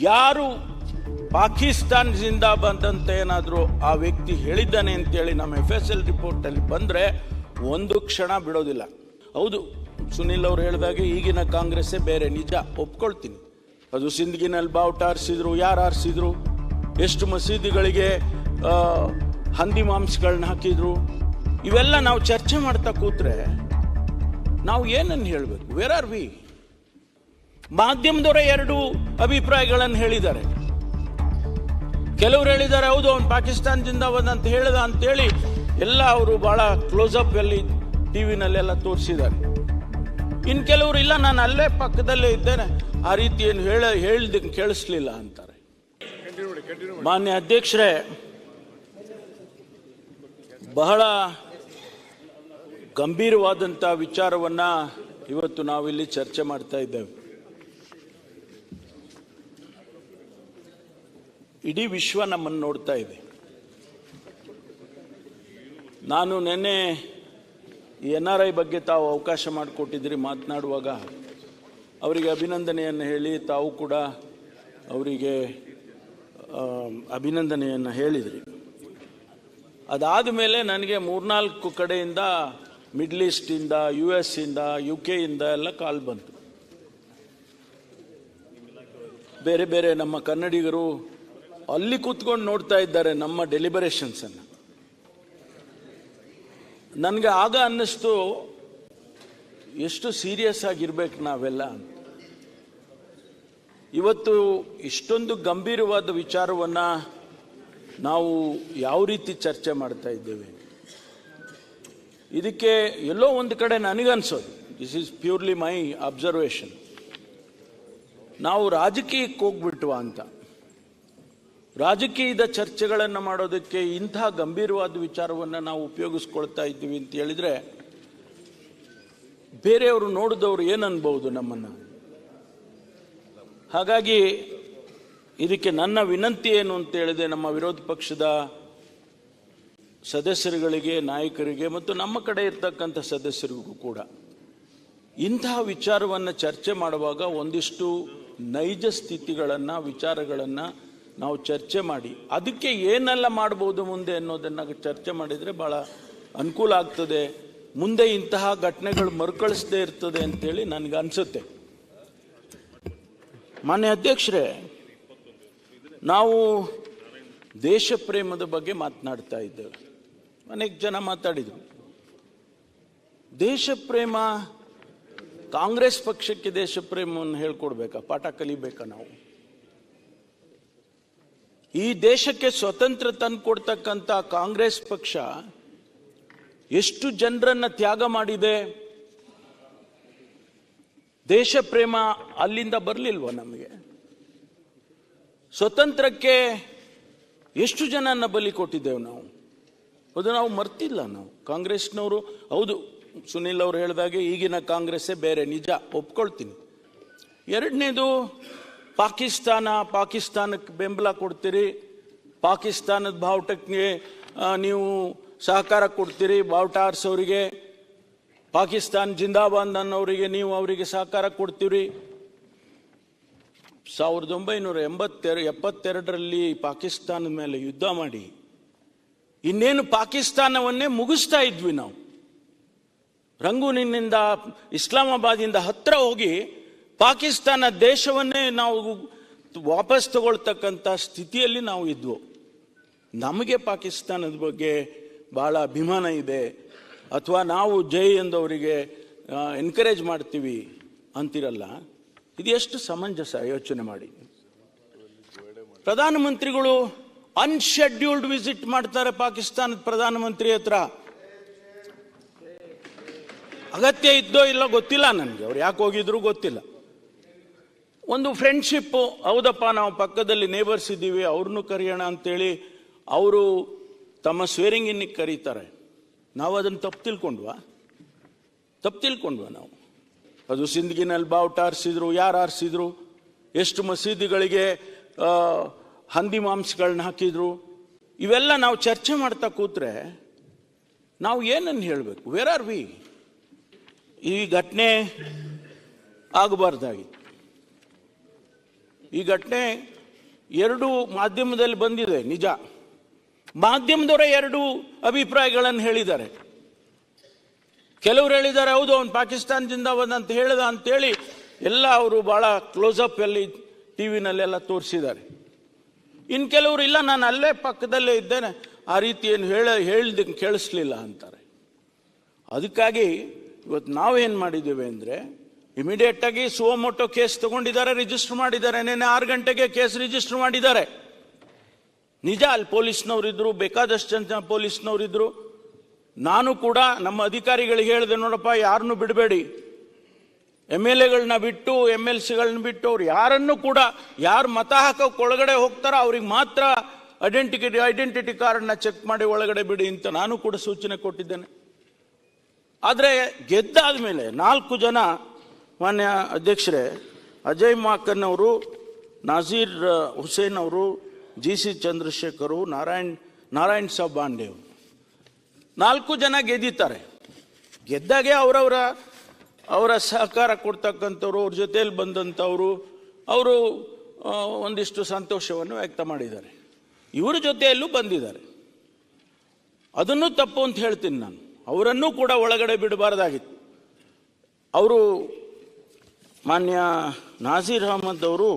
ಯಾರು ಪಾಕಿಸ್ತಾನದಿಂದ ಬಂದಂತ ಏನಾದರೂ ಆ ವ್ಯಕ್ತಿ ಹೇಳಿದ್ದಾನೆ ಅಂತೇಳಿ ನಮ್ಮ ಎಫ್ ಎಸ್ ಎಲ್ ರಿಪೋರ್ಟಲ್ಲಿ ಬಂದರೆ ಒಂದು ಕ್ಷಣ ಬಿಡೋದಿಲ್ಲ. ಹೌದು, ಸುನಿಲ್ ಅವರು ಹೇಳಿದಾಗೆ ಈಗಿನ ಕಾಂಗ್ರೆಸ್ಸೇ ಬೇರೆ, ನಿಜ, ಒಪ್ಕೊಳ್ತೀನಿ. ಅದು ಸಿಂದಗಿನಲ್ಲಿ ಬಾವುಟ ಆರಿಸಿದ್ರು, ಯಾರು ಆರಿಸಿದ್ರು? ಎಷ್ಟು ಮಸೀದಿಗಳಿಗೆ ಹಂದಿ ಮಾಂಸಗಳನ್ನ ಹಾಕಿದ್ರು? ಇವೆಲ್ಲ ನಾವು ಚರ್ಚೆ ಮಾಡ್ತಾ ಕೂತ್ರೆ ನಾವು ಏನನ್ನು ಹೇಳಬೇಕು? ವೇರ್ ಆರ್ ವಿ ಮಾಧ್ಯಮದವರ ಎರಡು ಅಭಿಪ್ರಾಯಗಳನ್ನು ಹೇಳಿದ್ದಾರೆ. ಕೆಲವರು ಹೇಳಿದ್ದಾರೆ, ಹೌದು, ಅವನು ಪಾಕಿಸ್ತಾನದಿಂದ ಬಂದಂತ ಹೇಳಿದ ಅಂತೇಳಿ ಎಲ್ಲ ಅವರು ಬಹಳ ಕ್ಲೋಸ್ ಅಪ್ ಅಲ್ಲಿ ಟಿವಿನಲ್ಲೆಲ್ಲ ತೋರಿಸಿದ್ದಾರೆ. ಇನ್ನು ಕೆಲವರು, ಇಲ್ಲ, ನಾನು ಅಲ್ಲೇ ಪಕ್ಕದಲ್ಲೇ ಇದ್ದೇನೆ, ಆ ರೀತಿ ಏನು ಹೇಳ, ಹೇಳ್ದ, ಕೇಳಿಸ್ಲಿಲ್ಲ ಅಂತಾರೆ. ಮಾನ್ಯ ಅಧ್ಯಕ್ಷರೇ, ಬಹಳ ಗಂಭೀರವಾದಂಥ ವಿಚಾರವನ್ನ ಇವತ್ತು ನಾವಿಲ್ಲಿ ಚರ್ಚೆ ಮಾಡ್ತಾ ಇದ್ದೇವೆ. ಇಡೀ ವಿಶ್ವ ನಮ್ಮನ್ನು ನೋಡ್ತಾ ಇದೆ. ನಾನು ನಿನ್ನೆ ಎನ್ ಆರ್ ಐ ಬಗ್ಗೆ ತಾವು ಅವಕಾಶ ಮಾಡಿಕೊಟ್ಟಿದ್ರಿ ಮಾತನಾಡುವಾಗ, ಅವರಿಗೆ ಅಭಿನಂದನೆಯನ್ನು ಹೇಳಿ ತಾವು ಕೂಡ ಅವರಿಗೆ ಅಭಿನಂದನೆಯನ್ನು ಹೇಳಿದ್ರಿ. ಅದಾದ ಮೇಲೆ ನನಗೆ ಮೂರ್ನಾಲ್ಕು ಕಡೆಯಿಂದ ಮಿಡ್ಲ್ ಈಸ್ಟಿಂದ ಯು ಎಸ್ ಇಂದ ಯು ಕೆ ಇಂದ ಎಲ್ಲ ಕಾಲ್ ಬಂತು. ಬೇರೆ ಬೇರೆ ನಮ್ಮ ಕನ್ನಡಿಗರು ಅಲ್ಲಿ ಕೂತ್ಕೊಂಡು ನೋಡ್ತಾ ಇದ್ದಾರೆ ನಮ್ಮ ಡೆಲಿಬರೇಷನ್ಸ್ ಅನ್ನು. ನನಗೆ ಆಗ ಅನ್ನಿಸ್ತು, ಎಷ್ಟು ಸೀರಿಯಸ್ ಆಗಿರ್ಬೇಕು ನಾವೆಲ್ಲ. ಇವತ್ತು ಇಷ್ಟೊಂದು ಗಂಭೀರವಾದ ವಿಚಾರವನ್ನು ನಾವು ಯಾವ ರೀತಿ ಚರ್ಚೆ ಮಾಡ್ತಾ ಇದ್ದೇವೆ? ಇದಕ್ಕೆ ಎಲ್ಲೋ ಒಂದು ಕಡೆ ನನಗನ್ಸೋದು this is purely my observation ನಾವು ರಾಜಕೀಯಕ್ಕೆ ಹೋಗ್ಬಿಟ್ವಾ ಅಂತ. ರಾಜಕೀಯದ ಚರ್ಚೆಗಳನ್ನು ಮಾಡೋದಕ್ಕೆ ಇಂಥ ಗಂಭೀರವಾದ ವಿಚಾರವನ್ನು ನಾವು ಉಪಯೋಗಿಸ್ಕೊಳ್ತಾ ಇದ್ದೀವಿ ಅಂತ ಹೇಳಿದರೆ, ಬೇರೆಯವರು ನೋಡಿದವರು ಏನು ಅನ್ಬೋದು ನಮ್ಮನ್ನು? ಹಾಗಾಗಿ ಇದಕ್ಕೆ ನನ್ನ ವಿನಂತಿ ಏನು ಅಂತ ಹೇಳಿದೆ ನಮ್ಮ ವಿರೋಧ ಪಕ್ಷದ ಸದಸ್ಯರುಗಳಿಗೆ, ನಾಯಕರಿಗೆ ಮತ್ತು ನಮ್ಮ ಕಡೆ ಇರ್ತಕ್ಕಂಥ ಸದಸ್ಯರಿಗೂ ಕೂಡ ಇಂತಹ ವಿಚಾರವನ್ನು ಚರ್ಚೆ ಮಾಡುವಾಗ ಒಂದಿಷ್ಟು ನೈಜ ಸ್ಥಿತಿಗಳನ್ನು, ವಿಚಾರಗಳನ್ನು ನಾವು ಚರ್ಚೆ ಮಾಡಿ. ಅದಕ್ಕೆ ಏನೆಲ್ಲ ಮಾಡ್ಬೋದು ಮುಂದೆ ಅನ್ನೋದನ್ನು ಚರ್ಚೆ ಮಾಡಿದರೆ ಭಾಳ ಅನುಕೂಲ ಆಗ್ತದೆ. ಮುಂದೆ ಇಂತಹ ಘಟನೆಗಳು ಮರುಕಳಿಸದೇ ಇರ್ತದೆ ಅಂತೇಳಿ ನನಗೆ ಅನಿಸುತ್ತೆ. ಮಾನ್ಯ ಅಧ್ಯಕ್ಷರೇ, ನಾವು ದೇಶ ಪ್ರೇಮದ ಬಗ್ಗೆ ಮಾತನಾಡ್ತಾ ಇದ್ದೇವೆ. ಅನೇಕ ಜನ ಮಾತಾಡಿದರು. ದೇಶ ಪ್ರೇಮ, ಕಾಂಗ್ರೆಸ್ ಪಕ್ಷಕ್ಕೆ ದೇಶ ಪ್ರೇಮವನ್ನು ಹೇಳ್ಕೊಡ್ಬೇಕಾ? ಪಾಠ ಕಲಿಬೇಕಾ ನಾವು? ಈ ದೇಶಕ್ಕೆ ಸ್ವತಂತ್ರ ತಂದುಕೊಡ್ತಕ್ಕಂಥ ಕಾಂಗ್ರೆಸ್ ಪಕ್ಷ ಎಷ್ಟು ಜನರನ್ನು ತ್ಯಾಗ ಮಾಡಿದೆ? ದೇಶ ಪ್ರೇಮ ಅಲ್ಲಿಂದ ಬರಲಿಲ್ವ ನಮಗೆ? ಸ್ವತಂತ್ರಕ್ಕೆ ಎಷ್ಟು ಜನನ ಬಲಿ ಕೊಟ್ಟಿದ್ದೇವೆ ನಾವು? ಅದು ನಾವು ಮರ್ತಿಲ್ಲ ನಾವು. ಕಾಂಗ್ರೆಸ್ನವರು, ಹೌದು, ಸುನಿಲ್ ಅವರು ಹೇಳಿದಾಗೆ ಈಗಿನ ಕಾಂಗ್ರೆಸ್ಸೇ ಬೇರೆ, ನಿಜ, ಒಪ್ಕೊಳ್ತೀನಿ. ಎರಡನೇದು ಪಾಕಿಸ್ತಾನ, ಪಾಕಿಸ್ತಾನಕ್ಕೆ ಬೆಂಬಲ ಕೊಡ್ತೀರಿ. ಪಾಕಿಸ್ತಾನದ ಬಾವುಟಕ್ಕೆ ನೀವು ಸಹಕಾರ ಕೊಡ್ತೀರಿ ಬಾವುಟ ಆರಿಸೋರಿಗೆ ಪಾಕಿಸ್ತಾನ್ ಜಿಂದಾಬಾದ್ ಅನ್ನೋರಿಗೆ ನೀವು ಅವರಿಗೆ ಸಹಕಾರ ಕೊಡ್ತೀರಿ. ಸಾವಿರದ ಒಂಬೈನೂರ ಎಂಬತ್ತೆರ, ಎಪ್ಪತ್ತೆರಡರಲ್ಲಿ ಪಾಕಿಸ್ತಾನದ ಮೇಲೆ ಯುದ್ಧ ಮಾಡಿ. ಇನ್ನೇನು ಪಾಕಿಸ್ತಾನವನ್ನೇ ಮುಗಿಸ್ತಾ ಇದ್ವಿ ನಾವು. ರಂಗೂನಿನಿಂದ ಇಸ್ಲಾಮಾಬಾದಿಂದ ಹತ್ರ ಹೋಗಿ ಪಾಕಿಸ್ತಾನ ದೇಶವನ್ನೇ ನಾವು ವಾಪಸ್ ತಗೊಳ್ತಕ್ಕಂಥ ಸ್ಥಿತಿಯಲ್ಲಿ ನಾವು ಇದ್ವು. ನಮಗೆ ಪಾಕಿಸ್ತಾನದ ಬಗ್ಗೆ ಭಾಳ ಅಭಿಮಾನ ಇದೆ. ಅಥವಾ ನಾವು ಜೈ ಎಂದವರಿಗೆ ಎನ್ಕರೇಜ್ ಮಾಡ್ತೀವಿ ಅಂತಿರಲ್ಲ. ಇದು ಎಷ್ಟು ಸಮಂಜಸ ಯೋಚನೆ ಮಾಡಿ. ಪ್ರಧಾನಮಂತ್ರಿಗಳು ಅನ್ಶೆಡ್ಯೂಲ್ಡ್ ವಿಸಿಟ್ ಮಾಡ್ತಾರೆ ಪಾಕಿಸ್ತಾನದ ಪ್ರಧಾನಮಂತ್ರಿ ಹತ್ರ. ಅಗತ್ಯ ಇದ್ದೋ ಇಲ್ಲ ಗೊತ್ತಿಲ್ಲ ನನಗೆ. ಅವ್ರು ಯಾಕೆ ಹೋಗಿದ್ರು ಗೊತ್ತಿಲ್ಲ. ಒಂದು ಫ್ರೆಂಡ್ಶಿಪ್ಪು ಹೌದಪ್ಪ, ನಾವು ಪಕ್ಕದಲ್ಲಿ ನೇಬರ್ಸ್ ಇದ್ದೀವಿ, ಅವ್ರನ್ನೂ ಕರೆಯೋಣ ಅಂತೇಳಿ ಅವರು ತಮ್ಮ ಸ್ವೇರಿಂಗ್ ಇನ್ನಿಗೆ ಕರೀತಾರೆ. ನಾವು ಅದನ್ನು ತಪ್ಪು ತಿಳ್ಕೊಂಡ್ವಾ? ತಪ್ಪು ತಿಳ್ಕೊಂಡ್ವಾ ನಾವು? ಅದು ಸಿಂದಗಿನಲ್ಲಿ ಬಾವುಟ ಆರಿಸಿದ್ರು ಯಾರು ಆರಿಸಿದ್ರು ಎಷ್ಟು ಮಸೀದಿಗಳಿಗೆ ಹಂದಿ ಮಾಂಸಗಳನ್ನ ಹಾಕಿದ್ರು? ಇವೆಲ್ಲ ನಾವು ಚರ್ಚೆ ಮಾಡ್ತಾ ಕೂತ್ರೆ ನಾವು ಏನನ್ನು ಹೇಳಬೇಕು? ವೇರ್ ಆರ್ ವಿ ಈ ಘಟನೆ ಆಗಬಾರ್ದಾಗಿತ್ತು. ಈ ಘಟನೆ ಎರಡು ಮಾಧ್ಯಮದಲ್ಲಿ ಬಂದಿದೆ, ನಿಜ. ಮಾಧ್ಯಮದವರೇ ಎರಡು ಅಭಿಪ್ರಾಯಗಳನ್ನು ಹೇಳಿದ್ದಾರೆ. ಕೆಲವರು ಹೇಳಿದ್ದಾರೆ, ಹೌದು, ಅವನು ಪಾಕಿಸ್ತಾನದಿಂದ ಬಂದಂತ ಹೇಳಿದ ಅಂತೇಳಿ ಎಲ್ಲ ಅವರು ಭಾಳ ಕ್ಲೋಸಪ್ ಅಲ್ಲಿ ಟಿ ವಿನಲ್ಲೆಲ್ಲ ತೋರಿಸಿದ್ದಾರೆ. ಇನ್ನು ಕೆಲವರು, ಇಲ್ಲ, ನಾನು ಅಲ್ಲೇ ಪಕ್ಕದಲ್ಲೇ ಇದ್ದೇನೆ, ಆ ರೀತಿ ಏನು ಹೇಳ, ಹೇಳ್ದ, ಕೇಳಿಸ್ಲಿಲ್ಲ ಅಂತಾರೆ. ಅದಕ್ಕಾಗಿ ಇವತ್ತು ನಾವೇನು ಮಾಡಿದ್ದೇವೆ ಅಂದರೆ ಇಮಿಡಿಯೇಟಾಗಿ ಸುವಮೋಟೋ ಕೇಸ್ ತಗೊಂಡಿದ್ದಾರೆ ರಿಜಿಸ್ಟರ್ ಮಾಡಿದ್ದಾರೆ. ನಿನ್ನೆ ಆರು ಗಂಟೆಗೆ ಕೇಸ್ ರಿಜಿಸ್ಟರ್ ಮಾಡಿದ್ದಾರೆ. ನಿಜ, ಅಲ್ಲಿ ಪೊಲೀಸ್ನವರಿದ್ರು, ಬೇಕಾದಷ್ಟು ಜನ ಪೊಲೀಸ್ನವರಿದ್ರು. ನಾನು ಕೂಡ ನಮ್ಮ ಅಧಿಕಾರಿಗಳಿಗೆ ಹೇಳಿದೆ, ನೋಡಪ್ಪ, ಯಾರನ್ನು ಬಿಡಬೇಡಿ. ಎಂ ಎಲ್ ಎಗಳನ್ನ ಬಿಟ್ಟು, ಎಂ ಎಲ್ ಸಿಗಳನ್ನ ಬಿಟ್ಟು, ಅವ್ರು ಯಾರನ್ನು ಕೂಡ, ಯಾರು ಮತ ಹಾಕೋಕೆ ಒಳಗಡೆ ಹೋಗ್ತಾರೋ, ಅವ್ರಿಗೆ ಮಾತ್ರ ಐಡೆಂಟಿಟಿ ಐಡೆಂಟಿಟಿ ಕಾರ್ಡ್ನ ಚೆಕ್ ಮಾಡಿ ಒಳಗಡೆ ಬಿಡಿ ಅಂತ ನಾನು ಕೂಡ ಸೂಚನೆ ಕೊಟ್ಟಿದ್ದೇನೆ. ಆದರೆ ಗೆದ್ದಾದ ಮೇಲೆ ನಾಲ್ಕು ಜನ ಮಾನ್ಯ ಅಧ್ಯಕ್ಷರೇ, ಅಜಯ್ ಮಾಕನ್ ಅವರು ನಾಜೀರ್ ಹುಸೇನ್ ಅವರು, ಜಿ ಸಿ ಚಂದ್ರಶೇಖರು, ನಾರಾಯಣ್ ನಾರಾಯಣ್ ಸಾಬ್ ಬಾಂಡೆ ನಾಲ್ಕು ಜನ ಗೆದ್ದಿದ್ದಾರೆ. ಗೆದ್ದಾಗೆ ಅವರವರ, ಅವರ ಸಹಕಾರ ಕೊಡ್ತಕ್ಕಂಥವ್ರು, ಅವ್ರ ಜೊತೆಯಲ್ಲಿ ಬಂದಂಥವರು, ಅವರು ಒಂದಿಷ್ಟು ಸಂತೋಷವನ್ನು ವ್ಯಕ್ತ ಮಾಡಿದ್ದಾರೆ. ಇವರ ಜೊತೆಯಲ್ಲೂ ಬಂದಿದ್ದಾರೆ. ಅದನ್ನು ತಪ್ಪು ಅಂತ ಹೇಳ್ತೀನಿ ನಾನು. ಅವರನ್ನೂ ಕೂಡ ಒಳಗಡೆ ಬಿಡಬಾರ್ದಾಗಿತ್ತು. ಅವರು ಮಾನ್ಯ ನಾಜೀರ್ ಅಹಮದ್ ಅವರು,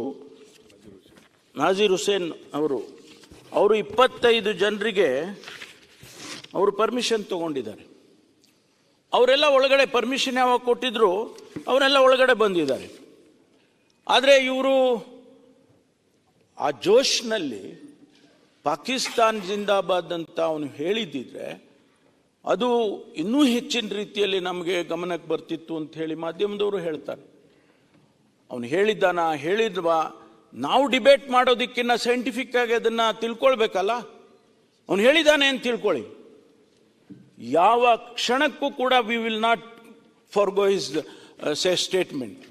ನಾಜೀರ್ ಹುಸೇನ್ ಅವರು ಅವರು ಇಪ್ಪತ್ತೈದು ಜನರಿಗೆ ಅವರು ಪರ್ಮಿಷನ್ ತಗೊಂಡಿದ್ದಾರೆ. ಅವರೆಲ್ಲ ಒಳಗಡೆ ಪರ್ಮಿಷನ್ ಯಾವಾಗ ಕೊಟ್ಟಿದ್ರು, ಅವರೆಲ್ಲ ಒಳಗಡೆ ಬಂದಿದ್ದಾರೆ. ಆದರೆ ಇವರು ಆ ಜೋಶ್ನಲ್ಲಿ ಪಾಕಿಸ್ತಾನ್ ಜಿಂದಾಬಾದ್ ಅಂತ ಅವನು ಹೇಳಿದ್ದಿದ್ರೆ, ಅದು ಇನ್ನೂ ಹೆಚ್ಚಿನ ರೀತಿಯಲ್ಲಿ ನಮಗೆ ಗಮನಕ್ಕೆ ಬರ್ತಿತ್ತು ಅಂತ ಹೇಳಿ ಮಾಧ್ಯಮದವರು ಹೇಳ್ತಾರೆ. ಅವನು ಹೇಳಿದ್ದಾನ ಹೇಳಿದ್ವಾ? ನಾವು ಡಿಬೇಟ್ ಮಾಡೋದಕ್ಕಿನ್ನ ಸೈಂಟಿಫಿಕ್ ಆಗಿ ಅದನ್ನ ತಿಳ್ಕೊಳ್ಬೇಕಲ್ಲ? ಅವನು ಹೇಳಿದ್ದಾನೆ ಅಂತ ತಿಳ್ಕೊಳ್ಳಿ. ಯಾವ ಕ್ಷಣಕ್ಕೂ ಕೂಡ we will not forgo his say statement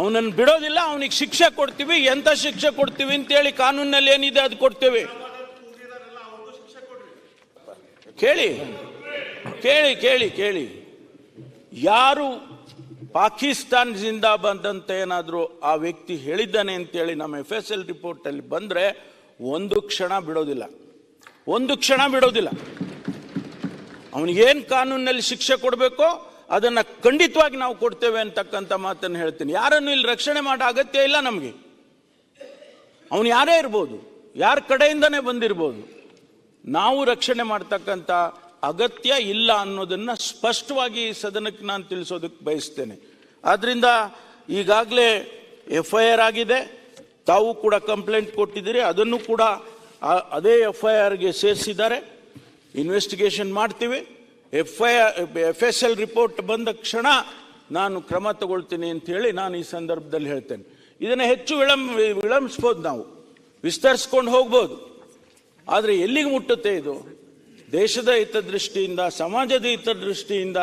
ಅವನನ್ನು ಬಿಡೋದಿಲ್ಲ, ಅವನಿಗೆ ಶಿಕ್ಷೆ ಕೊಡ್ತೀವಿ. ಎಂತ ಶಿಕ್ಷೆ ಕೊಡ್ತೀವಿ ಅಂತೇಳಿ ಕಾನೂನಲ್ಲಿ ಏನಿದೆ ಅದು ಕೊಡ್ತೇವೆ. ಕೇಳಿ ಕೇಳಿ ಕೇಳಿ ಕೇಳಿ. ಯಾರು ಪಾಕಿಸ್ತಾನ್ ಜಿಂದಾಬಾದ್ ಅಂತ ಏನಾದರೂ ಆ ವ್ಯಕ್ತಿ ಹೇಳಿದ್ದಾನೆ ಅಂತೇಳಿ ನಮ್ಮ ಎಫ್ ಎಸ್ ಎಲ್ ರಿಪೋರ್ಟಲ್ಲಿ ಬಂದರೆ ಒಂದು ಕ್ಷಣ ಬಿಡೋದಿಲ್ಲ. ಒಂದು ಕ್ಷಣ ಬಿಡೋದಿಲ್ಲ. ಅವನಿಗೇನು ಕಾನೂನಿನಲ್ಲಿ ಶಿಕ್ಷೆ ಕೊಡಬೇಕೋ ಅದನ್ನ ಖಂಡಿತವಾಗಿ ನಾವು ಕೊಡ್ತೇವೆ ಅಂತಕ್ಕಂಥ ಮಾತನ್ನು ಹೇಳ್ತೀನಿ. ಯಾರನ್ನು ಇಲ್ಲಿ ರಕ್ಷಣೆ ಮಾಡೋ ಅಗತ್ಯ ಇಲ್ಲ ನಮಗೆ. ಅವನು ಯಾರೇ ಇರ್ಬೋದು, ಯಾರ ಕಡೆಯಿಂದನೇ ಬಂದಿರ್ಬೋದು, ನಾವು ರಕ್ಷಣೆ ಮಾಡ್ತಕ್ಕಂಥ ಅಗತ್ಯ ಇಲ್ಲ ಅನ್ನೋದನ್ನ ಸ್ಪಷ್ಟವಾಗಿ ಸದನಕ್ಕೆ ನಾನು ತಿಳಿಸೋದಕ್ಕೆ ಬಯಸ್ತೇನೆ. ಆದ್ದರಿಂದ ಈಗಾಗಲೇ ಎಫ್ ಐ ಆರ್ ಆಗಿದೆ. ತಾವು ಕೂಡ ಕಂಪ್ಲೇಂಟ್ ಕೊಟ್ಟಿದ್ದೀರಿ. ಅದನ್ನು ಕೂಡ ಅದೇ ಎಫ್ ಐ ಆರ್ಗೆ ಸೇರಿಸಿದ್ದಾರೆ. ಇನ್ವೆಸ್ಟಿಗೇಷನ್ ಮಾಡ್ತೀವಿ. F I F S L report ಬಂದ ಕ್ಷಣ ನಾನು ಕ್ರಮ ತಗೊಳ್ತೀನಿ ಅಂತ ಹೇಳಿ ನಾನು ಈ ಸಂದರ್ಭದಲ್ಲಿ ಹೇಳ್ತೇನೆ. ಇದನ್ನು ಹೆಚ್ಚು ವಿಳಂಬ, ವಿಳಂಬಿಸ್ಬೋದು ನಾವು. ವಿಸ್ತರಿಸ್ಕೊಂಡು ಹೋಗ್ಬೋದು. ಆದರೆ ಎಲ್ಲಿಗೆ ಮುಟ್ಟುತ್ತೆ ಇದು? ದೇಶದ ಹಿತದೃಷ್ಟಿಯಿಂದ, ಸಮಾಜದ ಹಿತದೃಷ್ಟಿಯಿಂದ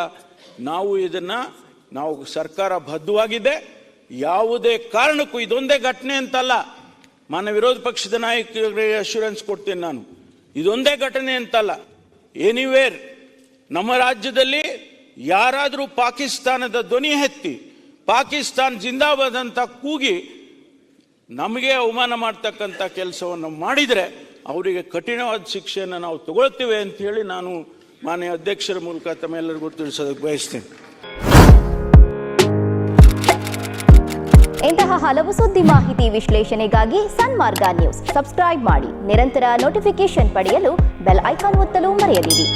ನಾವು ಇದನ್ನು, ನಾವು ಸರ್ಕಾರ ಬದ್ಧವಾಗಿದೆ. ಯಾವುದೇ ಕಾರಣಕ್ಕೂ ಇದೊಂದೇ ಘಟನೆ ಅಂತಲ್ಲ. ಮಾನ್ಯ ವಿರೋಧ ಪಕ್ಷದ ನಾಯಕರಿಗೆ ಅಶ್ಯೂರೆನ್ಸ್ ಕೊಡ್ತೀನಿ ನಾನು. ಇದೊಂದೇ ಘಟನೆ ಅಂತಲ್ಲ. ಎನಿವೇರ್ ನಮ್ಮ ರಾಜ್ಯದಲ್ಲಿ ಯಾರಾದರೂ ಪಾಕಿಸ್ತಾನದ ಧ್ವನಿ ಎತ್ತಿ, ಪಾಕಿಸ್ತಾನ್ ಜಿಂದಾಬಾದ್ ಅಂತ ಕೂಗಿ ನಮಗೆ ಅವಮಾನ ಮಾಡ್ತಕ್ಕಂಥ ಕೆಲಸವನ್ನು ಮಾಡಿದರೆ ಅವರಿಗೆ ಕಠಿಣವಾದ ಶಿಕ್ಷೆಯನ್ನು ನಾವು ತಗೊಳ್ತೇವೆ ಹೇಳಿ ನಾನು ಮಾನ್ಯ ಅಧ್ಯಕ್ಷರ ಮೂಲಕ ತಮ್ಮೆಲ್ಲರಿಗೂ ತಿಳಿಸೋದಕ್ಕೆ ಬಯಸ್ತೇನೆ. ಇಂತಹ ಹಲವು ಸುದ್ದಿ ಮಾಹಿತಿ ವಿಶ್ಲೇಷಣೆಗಾಗಿ ಸನ್ಮಾರ್ಗ ನ್ಯೂಸ್. ಸಬ್ಸ್ಕ್ರೈಬ್ ಮಾಡಿ. ನಿರಂತರ ನೋಟಿಫಿಕೇಶನ್ ಪಡೆಯಲು ಬೆಲ್ ಐಕಾನ್ ಒತ್ತಲು ಮರೆಯದಿರಿ.